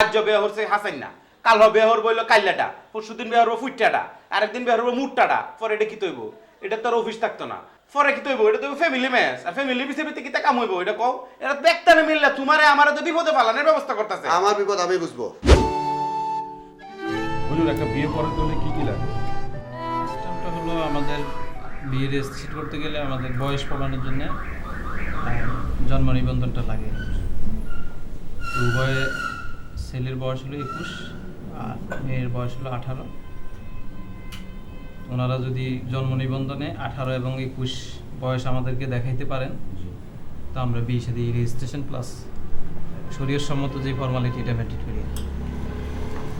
আজ বিয়ে হচ্ছে হাসাইন না কাল বিয়ে হর বইলো কাইলাটা পরশু দিন বিয়ে হরবো ফুটটাটা আরেকদিন বিয়ে হরবো মুটটাটা পরে এটা কি তৈব? এটা তোর অফিস থাকতো না। পরে কি তৈব? এটা তো ফ্যামিলি ম্যাচ আর ফ্যামিলি পিছিয়ে কিতা কাম হইব? এটা কও? এটা দেখতে না মিললে তোমারে আমার তো বিপদে পালানোর ব্যবস্থা করতেছে। আমার বিপদ আমি বুঝব। হুজুর একটা বিয়ে হলে কি কি লাগে? সিস্টেমটা হলো আমাদের বিয়ে রেজিস্ট্রেট করতে গেলে আমাদের বয়স প্রমাণের জন্য জন্ম নিবন্ধনটা লাগে। উভয়ে ছেলের বয়স হলো একুশ আর মেয়ের বয়স হলো আঠারো। ওনারা যদি জন্ম নিবন্ধনে আঠারো এবং একুশ বয়স আমাদেরকে দেখাইতে পারেন তো আমরা বিয়ে সাথে রেজিস্ট্রেশন প্লাস শরীর সম্মত যে ফর্মালিটি এটা মেনটেন করি।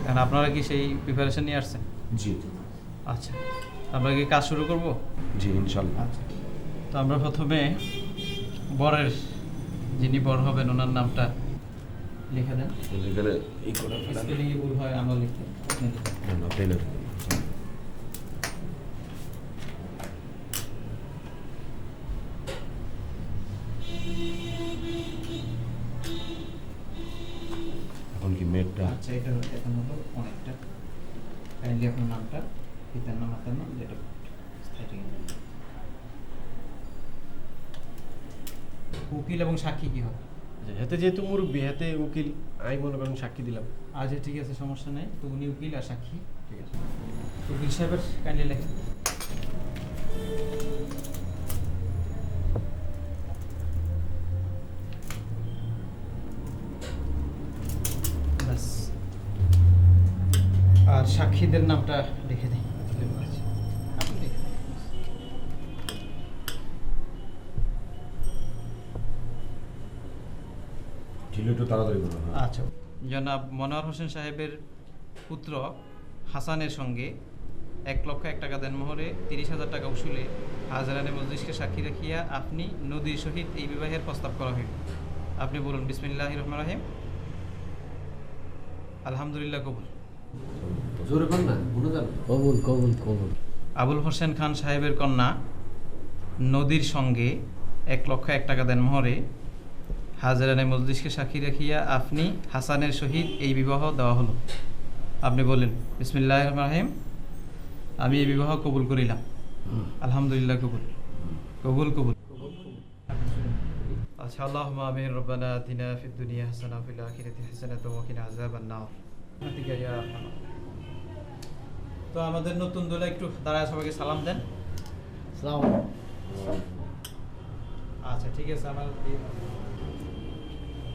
কারণ আপনারা কি সেই প্রিপারেশন নিয়ে আসছেন? জি। আচ্ছা আমরা কি কাজ শুরু করব? জি ইনশাল্লাহ। আচ্ছা তো আমরা প্রথমে বরের যিনি বর হবেন ওনার নামটা লিখে দেন। এখানে এই করে স্পেলিংয়ে ভুল হয় আমরা লিখি আপনি লিখেন। এখন কি মেয়েরটা? আচ্ছা এটা এখন হলো অনেকটা। কাইন্ডলি আপনার নামটা পিতার নাম মাতার নাম যেটা উকিল এবং সাক্ষী কি হবে? হাতে যেহেতু মুরব্বী হাতে উকিল আমি মনে করেন সাক্ষী দিলাম। আজ ঠিক আছে সমস্যা নেই। তো উনি উকিল আর সাক্ষী। ঠিক আছে। উকিল সাহেবের কাইন্ডলি লেখেন। আর সাক্ষীদের নামটা লিখে দিই। ছিল একটু তাড়াতাড়ি করো হ্যাঁ। আচ্ছা। জনাব মনোয়ার হোসেন সাহেবের পুত্র হাসানের সঙ্গে এক লক্ষ এক টাকা দেন মোহরে তিরিশ হাজার টাকা উসুলে হাজারানে মজলিসকে সাক্ষী রাখিয়া আপনি নদীর সহিত এই বিবাহের প্রস্তাব করা হইল। আপনি বলুন বিসমিল্লাহ রহমান রাহিম। আলহামদুলিল্লাহ কবুল। জোরে পান না যান কবুল কবুল কবুল। আবুল হোসেন খান সাহেবের কন্যা নদীর সঙ্গে এক লক্ষ এক টাকা দেন মোহরে হাজারানে মজলিসকে সাক্ষী রাখিয়া আপনি হাসানের সহিত এই বিবাহ দেওয়া হলো। আপনি বললেন বিসমিল্লাহ রাহিম আমি এই বিবাহ কবুল করিলাম। আলহামদুলিল্লাহ কবুল। কবুল কবুল। আচ্ছা আল্লাহুম্মা আমিন রব্বানা আতিনা ফিদ দুনিয়া হাসানা ফিল আখিরাতি হাসানাতাও ওয়া কিনা আযাবান নার। রাহমাতিকা আরহামার তো আমাদের নতুন দোলা একটু দাঁড়ায় সবাইকে সালাম দেন। সালাম আচ্ছা ঠিক আছে আমার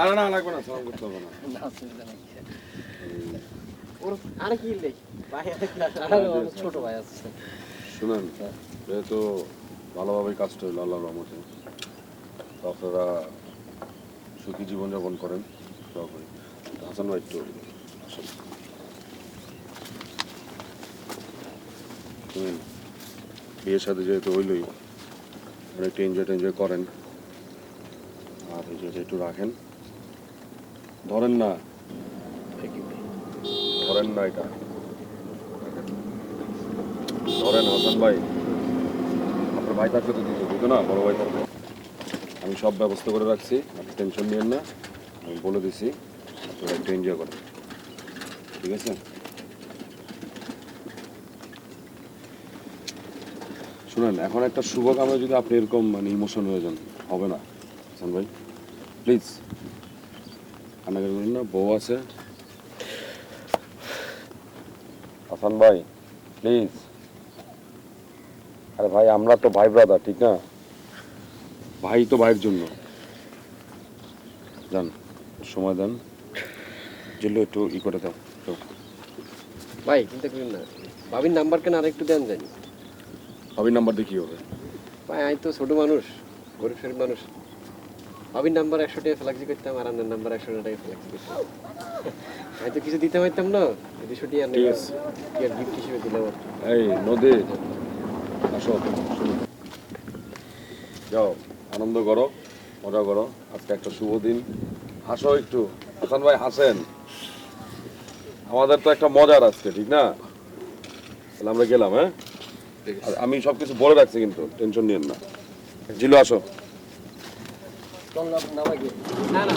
আরে না লাগবে না সালাম করতে হবে না। আরে কি লে ভাই ছোট ভাই আছে। শুনেন যেহেতু ভালোভাবে কাজটা হইল আল্লাহর রহমতে আপনারা সুখী জীবনযাপন করেন হাসান ভাই একটু আসেন। বিয়ের সাথে যেহেতু হইলই একটু এনজয় টেনজয় করেন। আর এই যে একটু রাখেন। ধরেন না। ধরেন না এটা। ধরেন হাসান ভাই। আপনার ভাই থাকলে তো দিতে দিত না? বড় ভাই থাকবে আমি সব ব্যবস্থা করে রাখছি। আপনি টেনশন নিয়েন না। আমি বলে দিছি, আপনারা একটু এনজয় করেন। ঠিক আছে? শুনেন, এখন একটা শুভ কামে যদি আপনি এরকম মানে ইমোশন হয়ে যান, হবে না? হাসান ভাই প্লিজ কান্নাকাটি করুন না বউ আছে। হাসান ভাই প্লিজ আরে ভাই আমরা তো ভাই ব্রাদার ঠিক না? ভাই তো ভাইয়ের জন্য। যান সময় দেন। জিল্লু একটু ই করে দাও একটু। ভাই চিন্তা করেন না। ভাবির নাম্বার কেন আরেকটু দেন জানি। ভাবির নাম্বার দিয়ে কি হবে? ভাই আমি তো ছোট মানুষ গরিব শরীর মানুষ। ভাবির নাম্বার একশো টাকা ফ্লাক্সি করতাম আর আপনার নাম্বার একশো টাকা ফ্লাক্সি করতাম। আমি তো কিছু দিতে পারতাম না দুশো গিফট হিসেবে দিলাম আর এই নদী। আসো যাও আনন্দ করো মজা করো। আজকে একটা শুভ দিন। হাসো একটু। হাসান ভাই হাসেন। আমাদের তো একটা মজার আজকে ঠিক না? তাহলে আমরা গেলাম হ্যাঁ? আমি সব কিছু বলে রাখছি কিন্তু টেনশন নিয়েন না। জিলু আসো। না না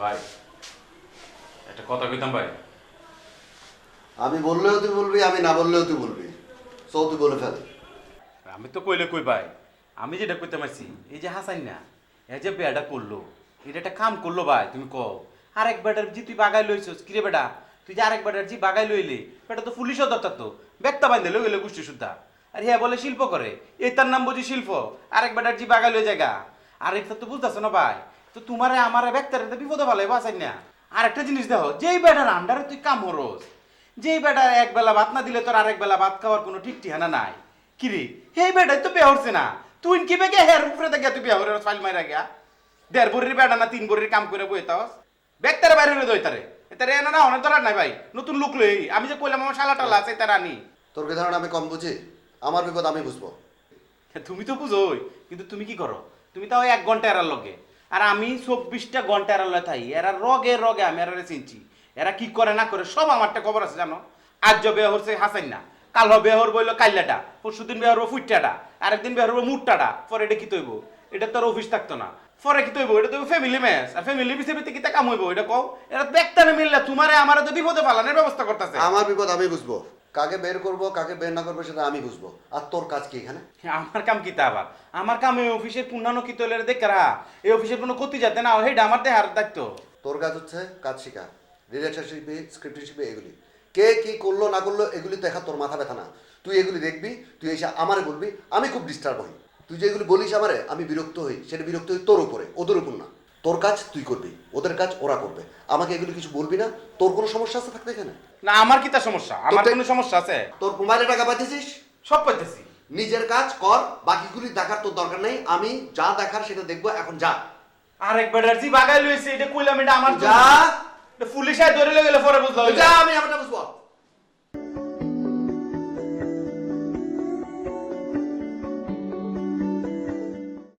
ভাই একটা কথা কইতাম ভাই। আমি বললেও তুই বলবি আমি না বললেও তুই বলবি। সো তুই বলে ফেল। আমি তো কইলে কই ভাই? আমি যেটা কইতে পারছি এই যে হাসান না এই যে বেটা করল এটা একটা কাম করল ভাই তুমি কও। আরেক বেটার জি তুই বাগাই লইছস কিরে বেটা? তুই যে আরেক বেটার জি বাগাই লইলি বেটা তো পুলিশ দরকার তো ব্যক্তা বান্ধে লই গেলে গোষ্ঠী সুদ্ধা আর হ্যাঁ বলে শিল্প করে। এই তার নাম বুঝি শিল্প। আরেক বেটার জি বাগাই লই জায়গা আর এটা তো বুঝতেছ না ভাই। তো তোমারে আমারে ব্যক্তারে তো বিপদে ভালো বাসাই না। আর একটা জিনিস দেখো, যেই বেটার আন্ডারে তুই কাম হরস যেই বেটা এক বেলা ভাত না দিলে তোর আরেক বেলা ভাত খাওয়ার কোনো ঠিক ঠিকানা নাই। কিরে হেই বেটাই তো বিয়া না। তুই কি বেগে হের উপরে দেখে তুই বিয়া হরে ফাইল মাইরা গিয়া? দেড় বরির বেটা না তিন বরির কাম করে বই তাও বেগতারে বাইরে হলে দই তারে তারে এনা না অনেক ধরার নাই ভাই। নতুন লোক লই। আমি যে কইলাম আমার শালা টালা আছে তার আনি তোর কি ধারণা আমি কম বুঝি? আমার বিপদ আমি বুঝব। তুমি তো বুঝোই কিন্তু তুমি কি করো? তুমি তাও এক ঘণ্টা এরার লগে। আর আমি চব্বিশটা ঘণ্টা এরার লগে থাই। এরা রগে রগে আমি এরা চিনছি। এরা কি করে না করে সব আমারটা খবর আছে জানো? আজ যে বিয়ে হচ্ছে হাসাইন না। কাল বিয়ে হর বইলো কাল্লাটা পরশুদিন বিয়ে হরবো ফুটটাটা আরেকদিন বিয়ে হরবো মুটটাটা। পরে এটা কি তৈব? এটা তোর অফিস থাকতো না। পরে কি তৈব? এটা তো ফ্যামিলি ম্যাচ আর ফ্যামিলি পিছিয়ে কি তা কাম হইব? এটা কও। এটা দেখতে মিললে তোমারে আমার তো বিপদে ফালানোর ব্যবস্থা করতেছে। আমার বিপদ আমি বুঝব। কাকে বের করব কাকে বের না করব সেটা আমি বুঝব। আর তোর কাজ কি এখানে? আমার কাম কি তা আবার? আমার কাম এই অফিসের পূর্ণানো কি তৈলের দেখরা এই অফিসের কোনো ক্ষতি যাতে না হেটা আমার দেহার দায়িত্ব। তোর কাজ হচ্ছে কাজ শিখা। ডিরেকশন শিখবি স্ক্রিপ্ট শিখবি এগুলি। কে কি করল না করল এগুলি দেখা তোর মাথা ব্যথা না। তুই এগুলি দেখবি তুই এসে আমারে বলবি আমি খুব ডিস্টার্ব হই। তুই যে এগুলি বলিস আমারে আমি বিরক্ত হই। সেটা বিরক্ত হই তোর উপরে। ওদের উপর না। তোর কাজ তুই করবি। ওদের কাজ ওরা করবে। আমাকে এগুলি কিছু বলবি না? তোর কোনো সমস্যা আছে থাকতে এখানে? না আমার কি তা সমস্যা? আমার কোনো সমস্যা আছে? তোর মোবাইলে টাকা পাঠিয়েছিস? সব পাইতেছি নিজের কাজ কর বাকিগুলি দেখার তোর দরকার নেই। আমি যা দেখার সেটা দেখব এখন যা। আর এক ব্যাটার্জি বাগাই লইছে এটা কইলাম এটা আমার যা। পুলিশ ধরে লয়ে গেলে পরে বুঝলাম যা আমি আমারটা বুঝব।